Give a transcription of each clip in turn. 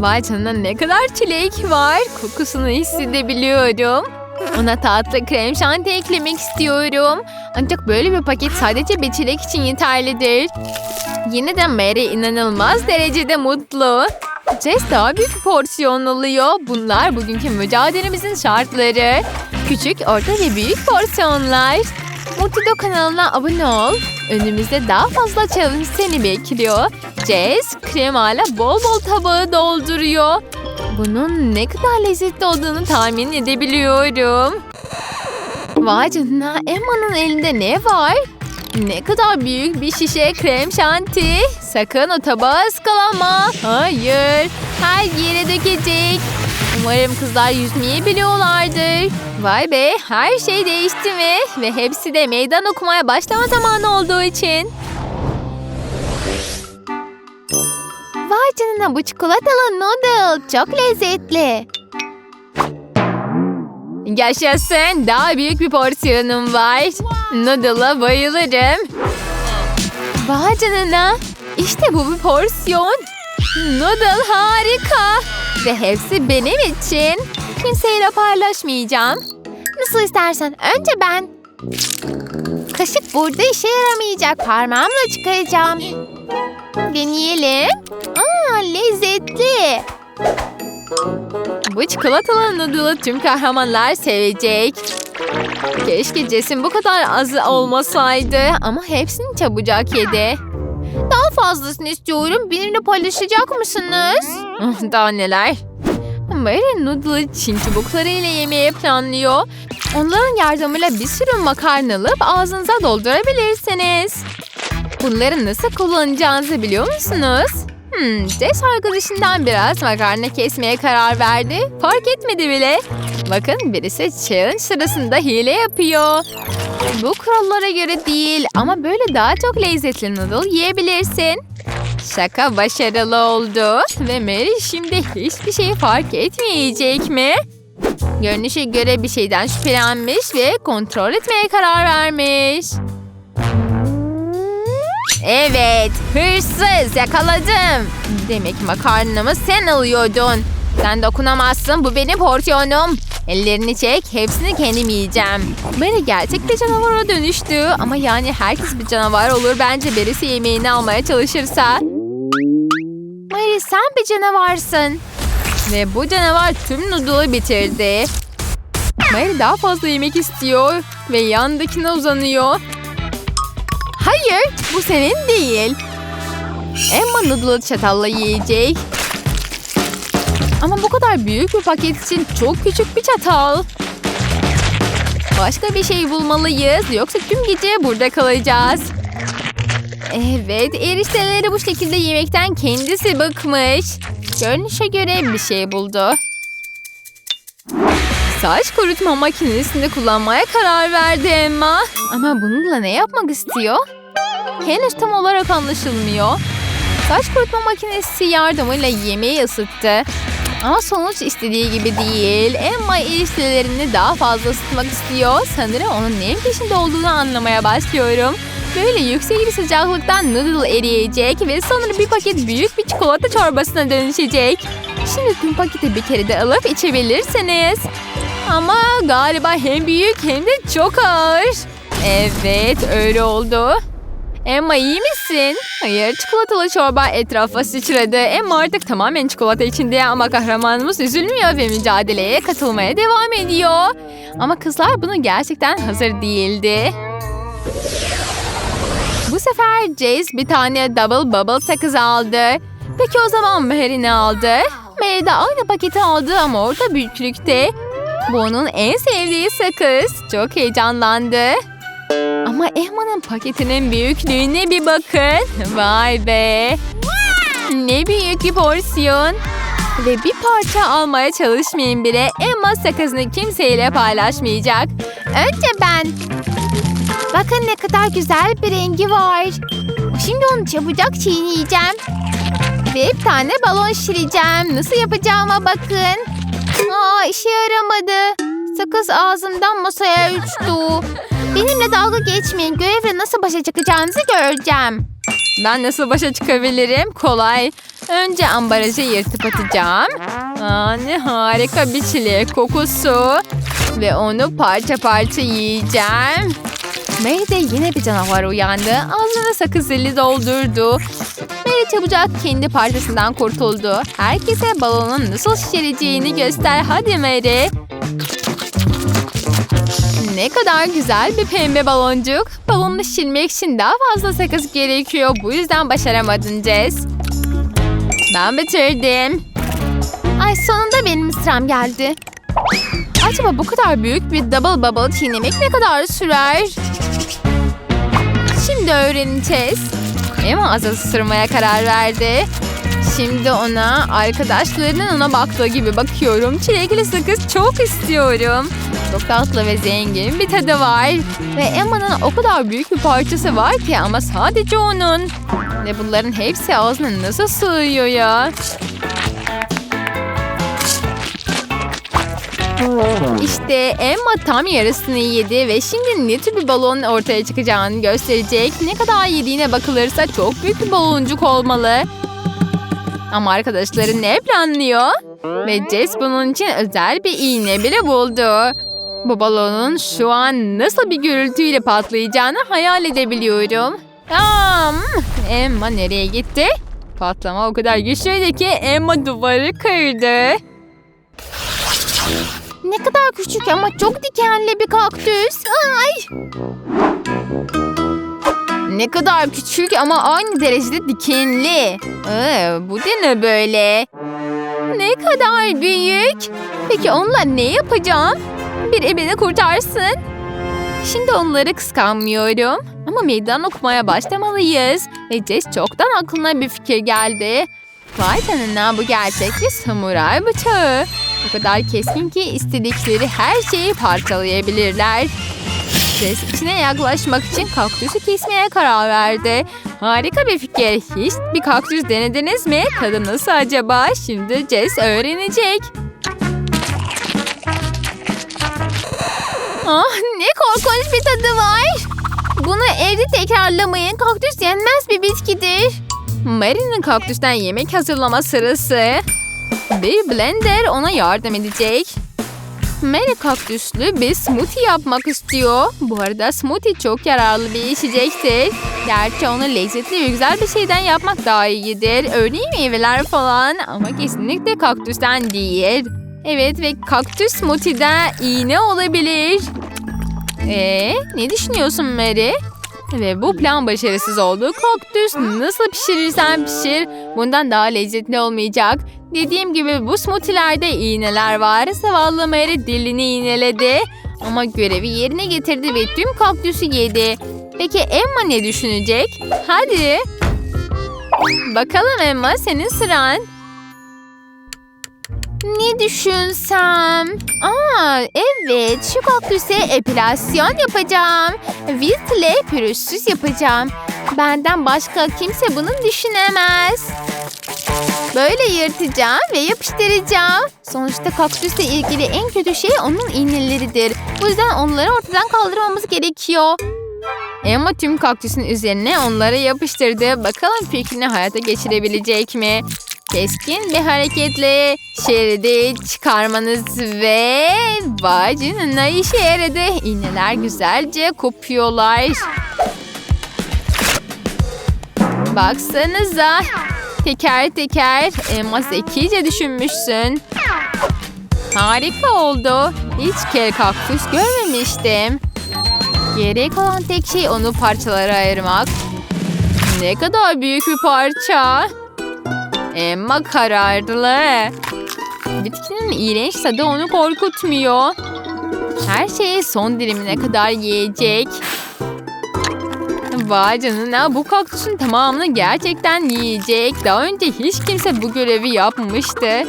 Vay canına ne kadar çilek var. Kokusunu hissedebiliyorum. Ona tatlı krem şanti eklemek istiyorum. Ancak böyle bir paket sadece bir çilek için yeterlidir. Yine de Mary inanılmaz derecede mutlu. Jess daha büyük porsiyon alıyor. Bunlar bugünkü mücadelemizin şartları. Küçük, orta ve büyük porsiyonlar. Mutlu kanalına abone ol. Önümüzde daha fazla challenge seni bekliyor. Jess kremayla bol bol tabağı dolduruyor. Bunun ne kadar lezzetli olduğunu tahmin edebiliyorum. Vay canına Emma'nın elinde ne var? Ne kadar büyük bir şişe krem şanti. Sakın o tabağı ıskalama. Hayır. Her yere dökecek. Umarım kızlar yüzmeyi biliyorlardır. Vay be her şey değişti mi? Ve hepsi de meydan okumaya başlama zamanı olduğu için. Vay canına bu çikolatalı noodle çok lezzetli. Yaşasın daha büyük bir porsiyonum var. Noodle'a bayılırım. Vay canına işte bu bir porsiyon. Noodle harika. Ve hepsi benim için. Kimseyle paylaşmayacağım. Nasıl istersen önce ben. Kaşık burada işe yaramayacak. Parmağımla çıkaracağım. Deneyelim. Aa lezzetli. Bu çikolatalı noodle'ı tüm kahramanlar sevecek. Keşke Jess'in bu kadar azı olmasaydı ama hepsini çabucak yedi. Daha fazlasını istiyorum. Benimle paylaşacak mısınız? Ah, Daha neler? Mary noodle'ı çin çubuklarıyla yemeye planlıyor. Onların yardımıyla bir sürü makarna alıp ağzınıza doldurabilirsiniz. Bunları nasıl kullanacağınızı biliyor musunuz? Hmm, Jess arkadaşından biraz makarna kesmeye karar verdi. Fark etmedi bile. Bakın birisi challenge sırasında hile yapıyor. Bu kurallara göre değil ama böyle daha çok lezzetli noodle yiyebilirsin. Şaka başarılı oldu ve Mary şimdi hiçbir şey fark etmeyecek mi? Görünüşe göre bir şeyden şüphelenmiş ve kontrol etmeye karar vermiş. Evet, hırsız yakaladım. Demek makarnamı sen alıyordun. Sen dokunamazsın, bu benim porsiyonum. Ellerini çek, hepsini kendim yiyeceğim. Mary gerçek bir canavara dönüştü. Ama yani herkes bir canavar olur bence birisi yemeğini almaya çalışırsa. Mary sen bir canavarsın. Ve bu canavar tüm noodle'ı bitirdi. Mary daha fazla yemek istiyor ve yandakine uzanıyor. Hayır, bu senin değil. Emma noodle'ı çatalla yiyecek. Ama bu kadar büyük bir paket için çok küçük bir çatal. Başka bir şey bulmalıyız yoksa tüm gece burada kalacağız. Evet, erişteleri bu şekilde yemekten kendisi bıkmış. Görünüşe göre bir şey buldu. Saç kurutma makinesini kullanmaya karar verdi Emma. Ama bununla ne yapmak istiyor? Henüz tam olarak anlaşılmıyor. Saç kurutma makinesi yardımıyla yemeği ısıttı. Ama sonuç istediği gibi değil. Emma eriştelerini daha fazla ısıtmak istiyor. Sanırım onun neyin peşinde olduğunu anlamaya başlıyorum. Böyle yüksek bir sıcaklıktan noodle eriyecek ve sonra bir paket büyük bir çikolata çorbasına dönüşecek. Şimdi tüm paketi bir kere de alıp içebilirsiniz. Ama galiba hem büyük hem de çok ağır. Evet öyle oldu. Emma iyi misin? Hayır çikolatalı çorba etrafa sıçradı. Emma artık tamamen çikolata içinde ama kahramanımız üzülmüyor ve mücadeleye katılmaya devam ediyor. Ama kızlar bunu gerçekten hazır değildi. Bu sefer Jace bir tane double bubble sakız aldı. Peki o zaman Mary ne aldı? Mary de aynı paketi aldı ama orta büyüklükte. Bu onun en sevdiği sakız. Çok heyecanlandı. Ama Emma'nın paketinin büyüklüğüne bir bakın. Vay be. Ne büyük bir porsiyon. Ve bir parça almaya çalışmayın bile Emma sakızını kimseyle paylaşmayacak. Önce ben. Bakın ne kadar güzel bir rengi var. Şimdi onu çabucak çiğneyeceğim. Ve bir tane balon şişireceğim. Nasıl yapacağıma bakın. Aa işe yaramadı. Sakız ağzımdan masaya uçtu. Benimle dalga geçmeyin. Görevle nasıl başa çıkacağınızı göreceğim. Ben nasıl başa çıkabilirim? Kolay. Önce ambalajı yırtıp atacağım. Aa, ne harika bir çilek kokusu. Ve onu parça parça yiyeceğim. May'de yine bir canavar uyandı. Ağzına sakız zili doldurdu. Mary çabucak kendi parçasından kurtuldu. Herkese balonun nasıl şişireceğini göster. Hadi Mary. Ne kadar güzel bir pembe baloncuk. Balonu şişirmek için daha fazla sakız gerekiyor. Bu yüzden başaramadın Jess. Ben bitirdim. Ay sonunda benim sıram geldi. Acaba bu kadar büyük bir double bubble çiğnemek ne kadar sürer? Şimdi öğreneceğiz. Emma az ısırmaya karar verdi. Şimdi ona arkadaşlarının ona baktığı gibi bakıyorum. Çilekli sakız çok istiyorum. Çok tatlı ve zengin bir tadı var. Ve Emma'nın o kadar büyük bir parçası var ki ama sadece onun. Ve bunların hepsi ağzına nasıl sığıyor ya? İşte Emma tam yarısını yedi ve şimdi ne tür bir balon ortaya çıkacağını gösterecek. Ne kadar yediğine bakılırsa çok büyük bir baloncuk olmalı. Ama arkadaşları ne planlıyor? Ve Jess bunun için özel bir iğne bile buldu. Bu balonun şu an nasıl bir gürültüyle patlayacağını hayal edebiliyorum. Am, Emma nereye gitti? Patlama o kadar güçlüydü ki Emma duvarı kırdı. Ne kadar küçük ama çok dikenli bir kaktüs. Ay! Ne kadar küçük ama aynı derecede dikenli. Ee, bu da ne böyle? Ne kadar büyük. Peki onunla ne yapacağım? Bir beni kurtarsın. Şimdi onları kıskanmıyorum. Ama meydan okumaya başlamalıyız. Ve Jess çoktan aklına bir fikir geldi. Vay canına bu gerçek bir samuray bıçağı. O kadar keskin ki istedikleri her şeyi parçalayabilirler. Jess içine yaklaşmak için kaktüsü kesmeye karar verdi. Harika bir fikir. Hiç bir kaktüs denediniz mi? Tadı nasıl acaba? Şimdi Jess öğrenecek. Ah ne korkunç bir tadı var. Bunu evde tekrarlamayın. Kaktüs yenmez bir bitkidir. Mary'nin kaktüsten yemek hazırlama sırası. Bir blender ona yardım edecek. Mary kaktüslü bir smoothie yapmak istiyor. Bu arada smoothie çok yararlı bir içecektir. Gerçi onu lezzetli ve güzel bir şeyden yapmak daha iyidir. Örneğin meyveler falan ama kesinlikle kaktüsten değil. Evet ve kaktüs smoothie'de iğne olabilir. Ee, ne düşünüyorsun Mary? Ve bu plan başarısız oldu. Kaktüs nasıl pişirirsen pişir bundan daha lezzetli olmayacak. Dediğim gibi bu smoothie'lerde iğneler var. Zavallı Mary dilini iğneledi. Ama görevi yerine getirdi ve tüm kaktüsü yedi. Peki Emma ne düşünecek? Hadi. Bakalım Emma senin sıran. Ne düşünsem? Aa evet şu kaktüse epilasyon yapacağım. Viltle pürüzsüz yapacağım. Benden başka kimse bunu düşünemez. Böyle yırtacağım ve yapıştıracağım. Sonuçta kaktüsle ilgili en kötü şey onun iğneleridir. Bu yüzden onları ortadan kaldırmamız gerekiyor. Emma tüm kaktüsün üzerine onları yapıştırdı. Bakalım fikrini hayata geçirebilecek mi? Keskin bir hareketle şeridi çıkarmanız ve vay canına işe yaradı. İğneler güzelce kopuyorlar. Baksanıza. Teker teker Emma zekice düşünmüşsün. Harika oldu. Hiç kere kaktüs görmemiştim. Geriye kalan tek şey onu parçalara ayırmak. Ne kadar büyük bir parça. Emma kararlı. Bitkinin iğrenç tadı onu korkutmuyor. Her şeyi son dilimine kadar yiyecek. Vay canına bu kaktüsün tamamını gerçekten yiyecek. Daha önce hiç kimse bu görevi yapmamıştı.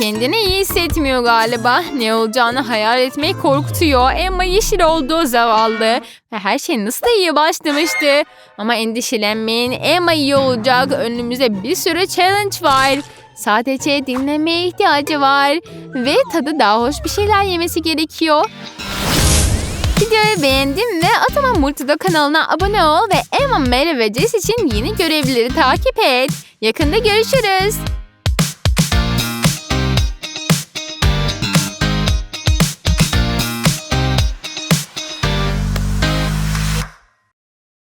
Kendini iyi hissetmiyor galiba. Ne olacağını hayal etmek korkutuyor. Emma yeşil oldu zavallı. Ve her şey nasıl da iyi başlamıştı. Ama endişelenmeyin. Emma iyi olacak. Önümüzde bir sürü challenge var. Sadece dinlemeye ihtiyacı var. Ve tadı daha hoş bir şeyler yemesi gerekiyor. Videoyu beğendin ve Ataman Multido kanalına abone ol ve Emma, Mary ve Jess için yeni görevlileri takip et. Yakında görüşürüz.